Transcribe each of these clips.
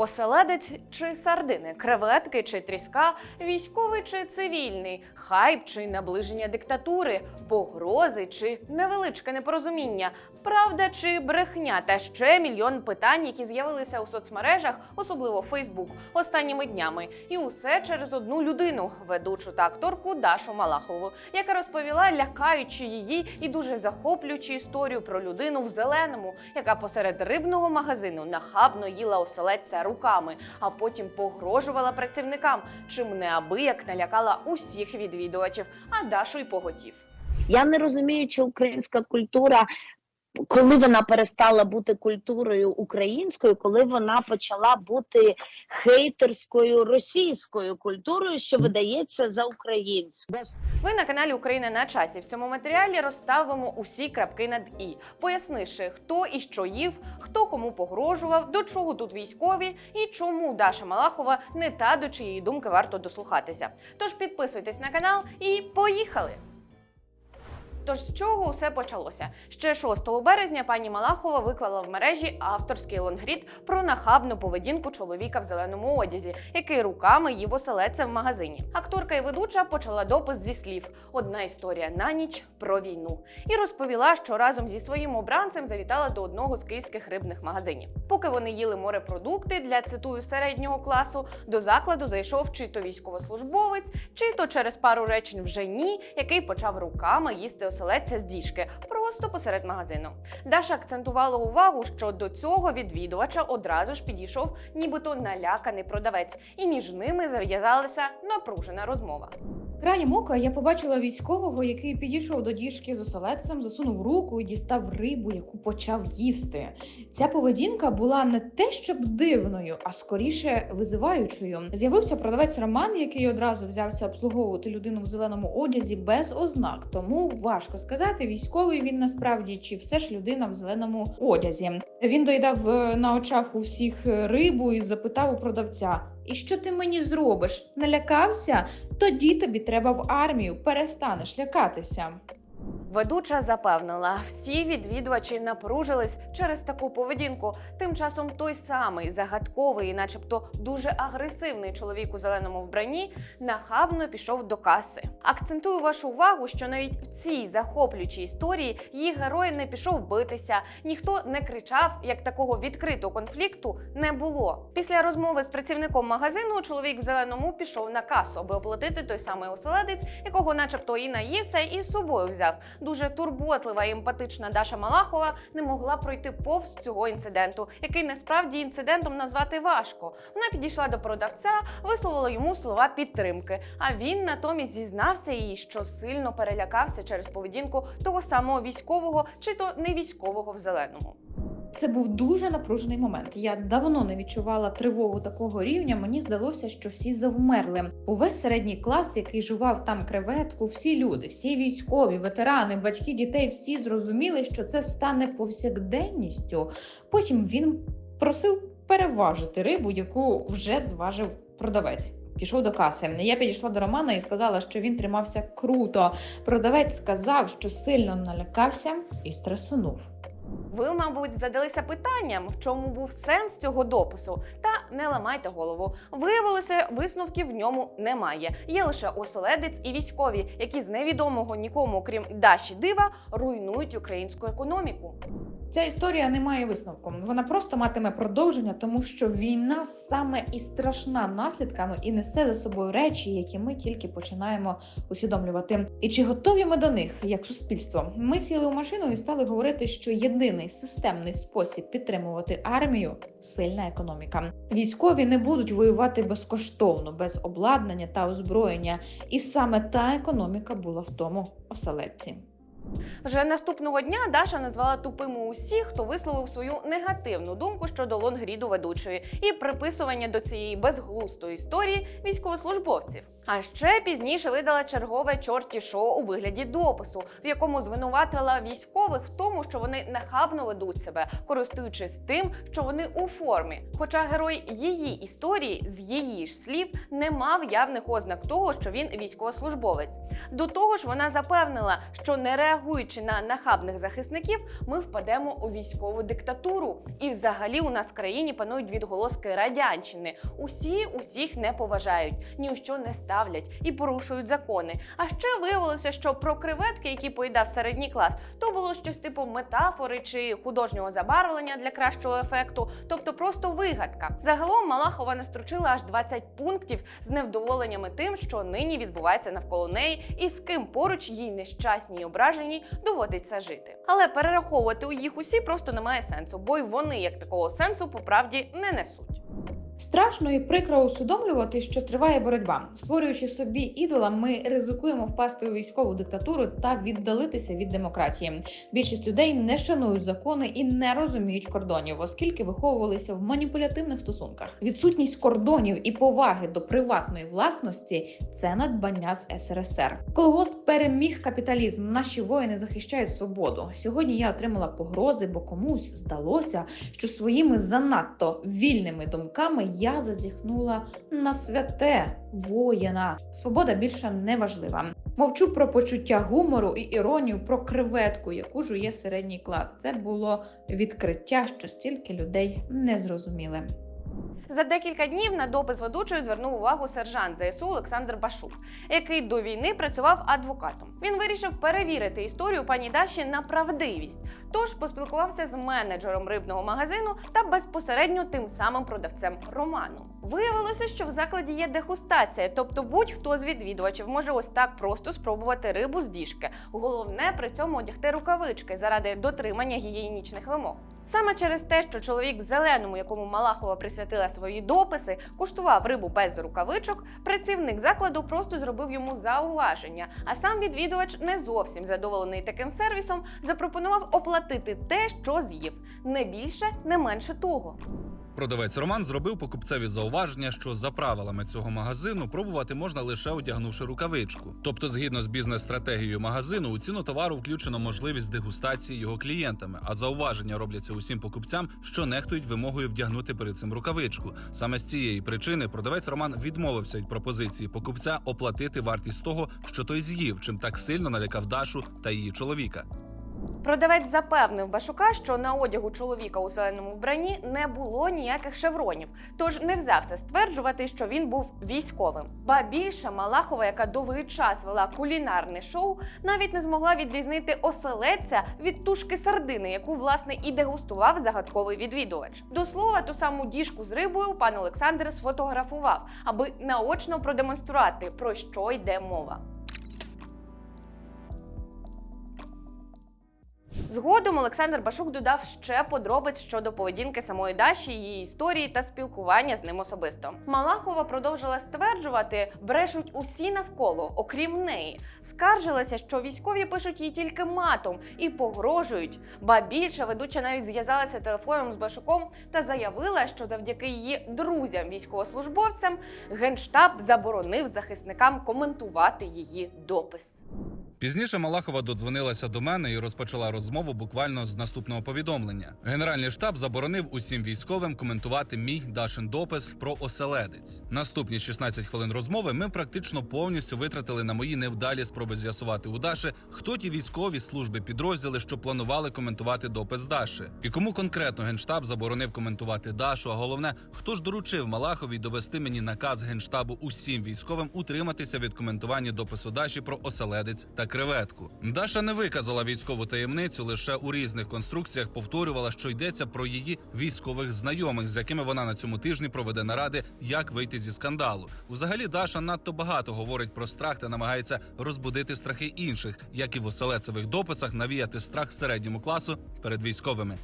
Оселедець чи сардини, креветки чи тріска, військовий чи цивільний, хайп чи наближення диктатури, погрози чи невеличке непорозуміння, правда чи брехня, та ще мільйон питань, які з'явилися у соцмережах, особливо Фейсбук, останніми днями. І усе через одну людину, ведучу та акторку Дашу Малахову, яка розповіла лякаючи її і дуже захоплюючу історію про людину в зеленому, яка посеред рибного магазину нахабно їла оселедця руками, а потім погрожувала працівникам, чим неабияк налякала усіх відвідувачів, а Дашу й поготів. Я не розумію, чи українська культура, коли вона перестала бути культурою українською, коли вона почала бути хейтерською російською культурою, що видається за українську. Ви на каналі Україна на часі. В цьому матеріалі розставимо усі крапки над і, пояснивши, хто і що їв, хто кому погрожував, до чого тут військові і чому Даша Малахова не та, до чиєї думки варто дослухатися. Тож підписуйтесь на канал і поїхали! Тож з чого усе почалося? Ще 6 березня пані Малахова виклала в мережі авторський лонгрід про нахабну поведінку чоловіка в зеленому одязі, який руками їв оселедця в магазині. Акторка і ведуча почала допис зі слів: одна історія на ніч про війну, і розповіла, що разом зі своїм обранцем завітала до одного з київських рибних магазинів. Поки вони їли морепродукти для цитую середнього класу, до закладу зайшов чи то військовослужбовець, чи то через пару речень вже ні, який почав руками їсти оселедця з діжки просто посеред магазину. Даша акцентувала увагу, що до цього відвідувача одразу ж підійшов, нібито наляканий продавець, і між ними зав'язалася напружена розмова. Краєм ока я побачила військового, який підійшов до діжки з оселедцем, засунув руку і дістав рибу, яку почав їсти. Ця поведінка була не те, щоб дивною, а скоріше визиваючою. З'явився продавець Роман, який одразу взявся обслуговувати людину в зеленому одязі без ознак. Тому важко сказати, військовий він насправді чи все ж людина в зеленому одязі. Він доїдав е, на очах у всіх е, рибу і запитав у продавця: І що ти мені зробиш? Налякався? Тоді тобі треба в армію, перестанеш лякатися. Ведуча запевнила, всі відвідувачі напружились через таку поведінку. Тим часом той самий загадковий, начебто дуже агресивний чоловік у зеленому вбранні, нахабно пішов до каси. Акцентую вашу увагу, що навіть в цій захоплюючій історії її герой не пішов битися, ніхто не кричав, як такого відкритого конфлікту не було. Після розмови з працівником магазину чоловік в зеленому пішов на касу, аби оплатити той самий оселедець, якого, начебто, і наївся, і з собою взяв. Дуже турботлива і емпатична Даша Малахова не могла пройти повз цього інциденту, який насправді інцидентом назвати важко. Вона підійшла до продавця, висловила йому слова підтримки. А він натомість зізнався їй, що сильно перелякався через поведінку того самого військового чи то не військового в зеленому. Це був дуже напружений момент. Я давно не відчувала тривогу такого рівня. Мені здалося, що всі завмерли. Увесь середній клас, який жував там креветку, всі люди, всі військові, ветерани, батьки дітей, всі зрозуміли, що це стане повсякденністю. Потім він просив переважити рибу, яку вже зважив продавець. Пішов до каси. Я підійшла до Романа і сказала, що він тримався круто. Продавець сказав, що сильно налякався і стресунув. Ви, мабуть, задалися питанням, в чому був сенс цього допису. Та не ламайте голову. Виявилося, висновків в ньому немає. Є лише оселедець і військові, які з невідомого нікому, крім Даші Дива, руйнують українську економіку. Ця історія не має висновку. Вона просто матиме продовження, тому що війна саме і страшна наслідками і несе за собою речі, які ми тільки починаємо усвідомлювати. І чи готові ми до них як суспільство? Ми сіли у машину і стали говорити, що єдиний системний спосіб підтримувати армію сильна економіка. Військові не будуть воювати безкоштовно, без обладнання та озброєння. І саме та економіка була в тому оселедці. Вже наступного дня Даша назвала тупими усіх, хто висловив свою негативну думку щодо лонгріду ведучої і приписування до цієї безглустої історії військовослужбовців. А ще пізніше видала чергове чорті шоу у вигляді допису, в якому звинуватила військових в тому, що вони нахабно ведуть себе, користуючись тим, що вони у формі. Хоча герой її історії з її ж слів не мав явних ознак того, що він військовослужбовець. До того ж, вона запевнила, що не реагуючи на нахабних захисників, ми впадемо у військову диктатуру. І взагалі у нас в країні панують відголоски радянщини. Усі усіх не поважають, ні у що не ставлять і порушують закони. А ще виявилося, що про креветки, які поїдав середній клас, то було щось типу метафори чи художнього забарвлення для кращого ефекту, тобто просто вигадка. Загалом Малахова настрочила аж 20 пунктів з невдоволеннями тим, що нині відбувається навколо неї, і з ким поруч їй нещасній і ображеній доводиться жити. Але перераховувати у їх усі просто немає сенсу, бо й вони як такого сенсу по правді не несуть. Страшно і прикро усвідомлювати, що триває боротьба. Створюючи собі ідола, ми ризикуємо впасти у військову диктатуру та віддалитися від демократії. Більшість людей не шанують закони і не розуміють кордонів, оскільки виховувалися в маніпулятивних стосунках. Відсутність кордонів і поваги до приватної власності це надбання з СРСР. Колгосп переміг капіталізм. Наші воїни захищають свободу. Сьогодні я отримала погрози, бо комусь здалося, що своїми занадто вільними думками я зазіхнула на святе воїна. Свобода більше не важлива. Мовчу про почуття гумору і іронію про креветку, яку жує середній клас. Це було відкриття, що стільки людей не зрозуміли. За декілька днів на допис ведучої звернув увагу сержант ЗСУ Олександр Башук, який до війни працював адвокатом. Він вирішив перевірити історію пані Даші на правдивість. Тож поспілкувався з менеджером рибного магазину та безпосередньо тим самим продавцем Романом. Виявилося, що в закладі є дегустація, тобто будь-хто з відвідувачів може ось так просто спробувати рибу з діжки. Головне при цьому одягти рукавички заради дотримання гігієнічних вимог. Саме через те, що чоловік зеленому, якому Малахова присвятила свої дописи, куштував рибу без рукавичок, працівник закладу просто зробив йому зауваження. А сам відвідувач, не зовсім задоволений таким сервісом, запропонував оплатити те, що з'їв. Не більше, не менше того. Продавець Роман зробив покупцеві зауваження, що за правилами цього магазину пробувати можна лише одягнувши рукавичку. Тобто, згідно з бізнес-стратегією магазину, у ціну товару включено можливість дегустації його клієнтами, а зауваження робляться усім покупцям, що нехтують вимогою вдягнути перед цим рукавичку. Саме з цієї причини продавець Роман відмовився від пропозиції покупця оплатити вартість того, що той з'їв, чим так сильно налякав Дашу та її чоловіка. Продавець запевнив Башука, що на одягу чоловіка у зеленому вбранні не було ніяких шевронів, тож не взявся стверджувати, що він був військовим. Ба більше Малахова, яка довгий час вела кулінарне шоу, навіть не змогла відрізнити оселедця від тушки сардини, яку власне і дегустував загадковий відвідувач. До слова, ту саму діжку з рибою пан Олександр сфотографував, аби наочно продемонструвати про що йде мова. Згодом Олександр Башук додав ще подробиць щодо поведінки самої Даші, її історії та спілкування з ним особисто. Малахова продовжила стверджувати, брешуть усі навколо, окрім неї. Скаржилася, що військові пишуть їй тільки матом і погрожують. Ба більше ведуча навіть зв'язалася телефоном з Башуком та заявила, що завдяки її друзям військовослужбовцям генштаб заборонив захисникам коментувати її допис. Пізніше Малахова додзвонилася до мене і розпочала розмову буквально з наступного повідомлення. Генеральний штаб заборонив усім військовим коментувати мій Дашин допис про оселедець. Наступні 16 хвилин розмови ми практично повністю витратили на мої невдалі спроби з'ясувати у Даші, хто ті військові служби підрозділи, що планували коментувати допис Даші, і кому конкретно генштаб заборонив коментувати Дашу. А головне, хто ж доручив Малахові довести мені наказ генштабу усім військовим утриматися від коментування допису Даші про оселедець та креветку. Даша не виказала військову таємницю, лише у різних конструкціях повторювала, що йдеться про її військових знайомих, з якими вона на цьому тижні проведе наради, як вийти зі скандалу. Взагалі, Даша надто багато говорить про страх та намагається розбудити страхи інших, як і в оселецевих дописах навіяти страх середньому класу перед військовими.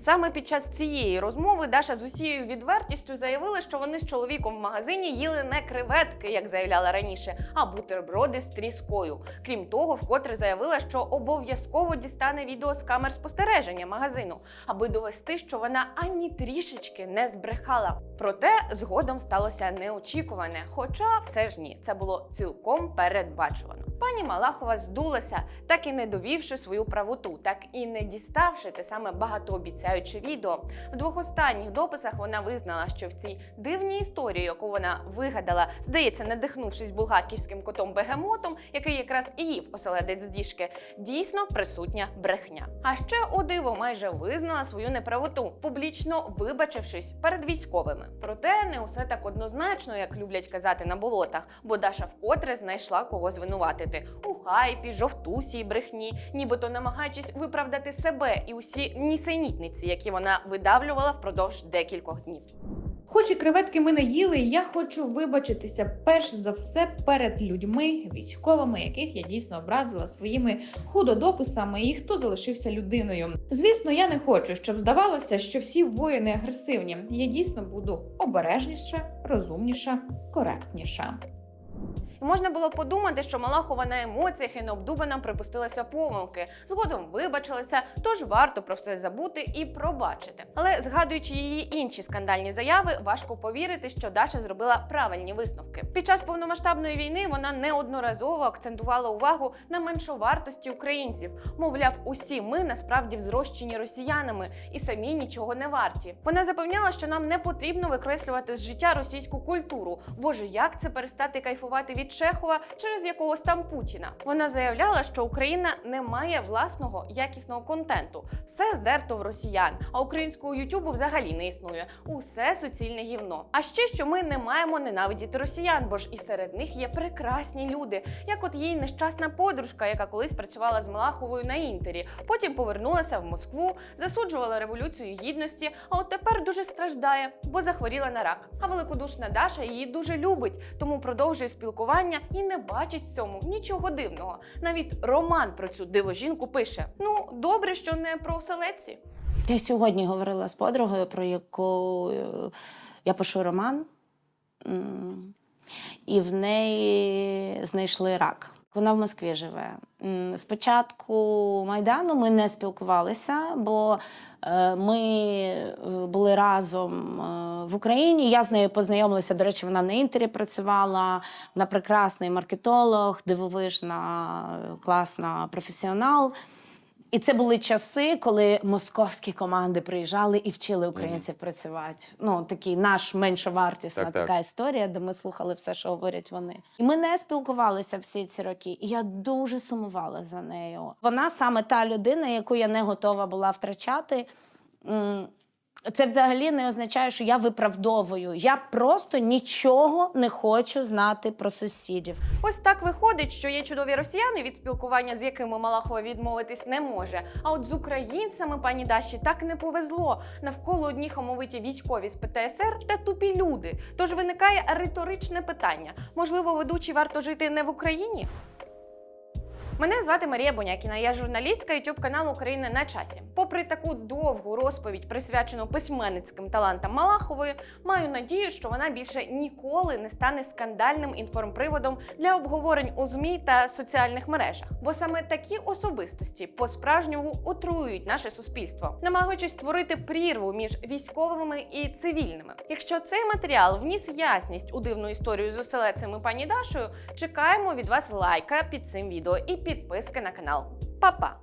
Саме під час цієї розмови Даша з усією відвертістю заявила, що вони з чоловіком в магазині їли не креветки, як заявляла раніше, а бутерброди з тріскою. Крім того, вкотре заявила, що обов'язково дістане відео з камер спостереження магазину, аби довести, що вона ані трішечки не збрехала. Проте згодом сталося неочікуване, хоча все ж ні, це було цілком передбачувано. Пані Малахова здулася, так і не довівши свою правоту, так і не діставши те саме багатообіцяюче відео. В двох останніх дописах вона визнала, що в цій дивній історії, яку вона вигадала, здається, надихнувшись булгаківським котом бегемотом, який якраз і їв оселедець з діжки, дійсно присутня брехня. А ще о диво майже визнала свою неправоту, публічно вибачившись перед військовими. Проте не усе так однозначно, як люблять казати на болотах, бо Даша вкотре знайшла кого звинуватити у хайпі, жовтусі брехні, нібито намагаючись виправдати себе і усі нісенітниці, які вона видавлювала впродовж декількох днів. Хоч і креветки ми не їли, я хочу вибачитися перш за все перед людьми, військовими, яких я дійсно образила своїми худодописами і хто залишився людиною. Звісно, я не хочу, щоб здавалося, що всі воїни агресивні. Я дійсно буду обережніша, розумніша, коректніша. І можна було подумати, що Малахова на емоціях і необдумано припустилася помилки, згодом вибачилася, тож варто про все забути і пробачити. Але згадуючи її інші скандальні заяви, важко повірити, що Даша зробила правильні висновки. Під час повномасштабної війни вона неодноразово акцентувала увагу на меншовартості українців. Мовляв, усі ми насправді взрощені росіянами і самі нічого не варті. Вона запевняла, що нам не потрібно викреслювати з життя російську культуру. Боже, як це перестати кайфувати від Чехова через якогось там Путіна? Вона заявляла, що Україна не має власного якісного контенту. Все здерто в росіян, а українського Ютубу взагалі не існує. Усе суцільне гівно. А ще що ми не маємо ненавидіти росіян, бо ж і серед них є прекрасні люди, як от її нещасна подружка, яка колись працювала з Малаховою на інтері, потім повернулася в Москву, засуджувала революцію гідності, а от тепер дуже страждає, бо захворіла на рак. А великодушна Даша її дуже любить, тому продовжує спілкування і не бачить в цьому нічого дивного. Навіть роман про цю дивожінку пише: ну добре, що не про оселедці. Я сьогодні говорила з подругою, про яку е, я пишу роман, і в неї знайшли рак. Вона в Москві живе. Спочатку Майдану ми не спілкувалися, бо е, ми е, були разом е, в Україні. Я з нею познайомилася. До речі, вона на інтері працювала. Вона прекрасний маркетолог, дивовижна, класна професіонал. І це були часи, коли московські команди приїжджали і вчили українців працювати. Ну такий наш меншовартісна Так, так. така історія, де ми слухали все, що говорять вони. І ми не спілкувалися всі ці роки. І я дуже сумувала за нею. Вона саме та людина, яку я не готова була втрачати. Це взагалі не означає, що я виправдовую. Я просто нічого не хочу знати про сусідів. Ось так виходить, що є чудові росіяни, від спілкування з якими Малахова відмовитись не може. А от з українцями пані Даші так не повезло. Навколо одні хамовиті військові з ПТСР та тупі люди. Тож виникає риторичне питання: можливо, ведучі варто жити не в Україні? Мене звати Марія Бонякіна, я журналістка youtube каналу Україна на часі. Попри таку довгу розповідь, присвячену письменницьким талантам Малахової, маю надію, що вона більше ніколи не стане скандальним інформприводом для обговорень у змі та соціальних мережах. Бо саме такі особистості по-справжньому отруюють наше суспільство, намагаючись створити прірву між військовими і цивільними. Якщо цей матеріал вніс ясність у дивну історію з оселедцем і пані Дашою, чекаємо від вас лайка під цим відео і підписки на канал. Па-па!